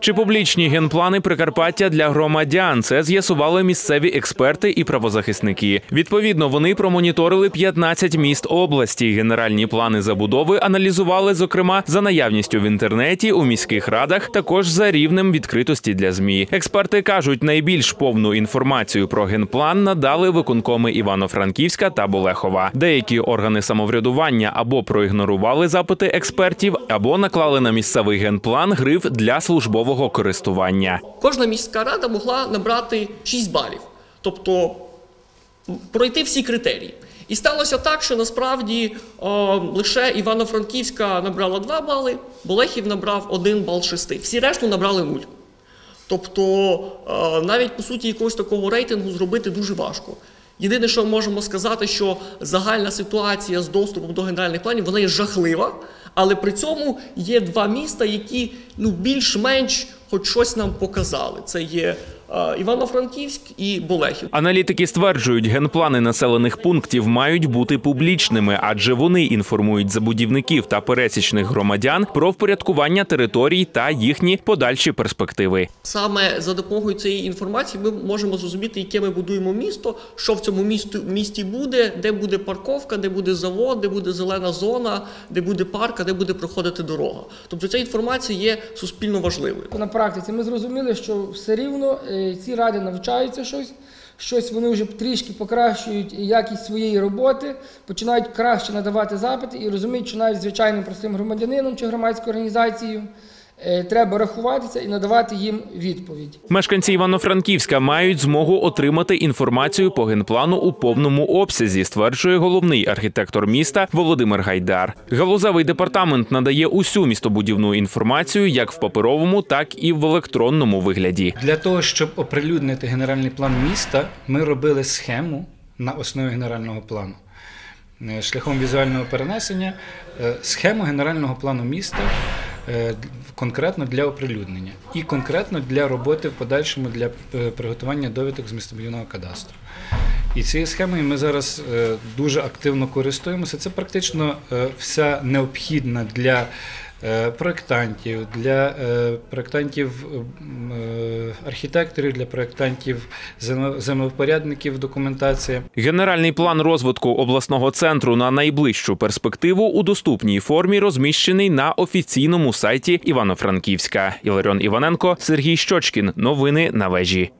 Чи публічні генплани Прикарпаття для громадян? Це з'ясували місцеві експерти і правозахисники. Відповідно, вони промоніторили 15 міст області. Генеральні плани забудови аналізували, зокрема, за наявністю в інтернеті, у міських радах, також за рівнем відкритості для змі. Експерти кажуть, найбільш повну інформацію про генплан надали виконкоми Івано-Франківська та Болехова. Деякі органи самоврядування або проігнорували запити експертів, або наклали на місцевий генплан гриф для службового користування. Кожна міська рада могла набрати 6 балів, тобто пройти всі критерії. І сталося так, що насправді е, лише Івано-Франківська набрала 2 бали, Болехів набрав 1 бал з 6. Всі решту набрали 0. Тобто е, навіть по суті якогось такого рейтингу зробити дуже важко. Єдине, що можемо сказати, що загальна ситуація з доступом до генеральних планів вона є жахлива, але при цьому є два міста, які ну більш-менш хоч щось нам показали. Це є Івано-Франківськ і Болехів. Аналітики стверджують, генплани населених пунктів мають бути публічними, адже вони інформують забудівників та пересічних громадян про впорядкування територій та їхні подальші перспективи. Саме за допомогою цієї інформації ми можемо зрозуміти, яке ми будуємо місто, що в цьому місту, місті буде, де буде парковка, де буде завод, де буде зелена зона, де буде парк, а де буде проходити дорога. Тобто ця інформація є суспільно важливою. На практиці ми зрозуміли, що все рівно е, ці ради навчаються щось, щось вони вже трішки покращують якість своєї роботи, починають краще надавати запити і розуміють, що навіть звичайним простим громадянином чи громадською організацією треба рахуватися і надавати їм відповідь. Мешканці Івано-Франківська мають змогу отримати інформацію по генплану у повному обсязі, стверджує головний архітектор міста Володимир Гайдар. Галузевий департамент надає усю містобудівну інформацію як в паперовому, так і в електронному вигляді. Для того, щоб оприлюднити генеральний план міста, ми робили схему на основі генерального плану. Е, Шляхом візуального перенесення е, схему генерального плану міста е, конкретно для оприлюднення і конкретно для роботи в подальшому для е, приготування довідок з містобудівного кадастру. І цією схемою ми зараз е, дуже активно користуємося. Це практично е, вся необхідна для проєктантів, для е, проєктантів е, архітекторів, для проєктантів земле- землевпорядників документація. Генеральний план розвитку обласного центру на найближчу перспективу у доступній формі розміщений на офіційному сайті Івано-Франківська. Іларіон Іваненко, Сергій Щочкін. Новини на вежі.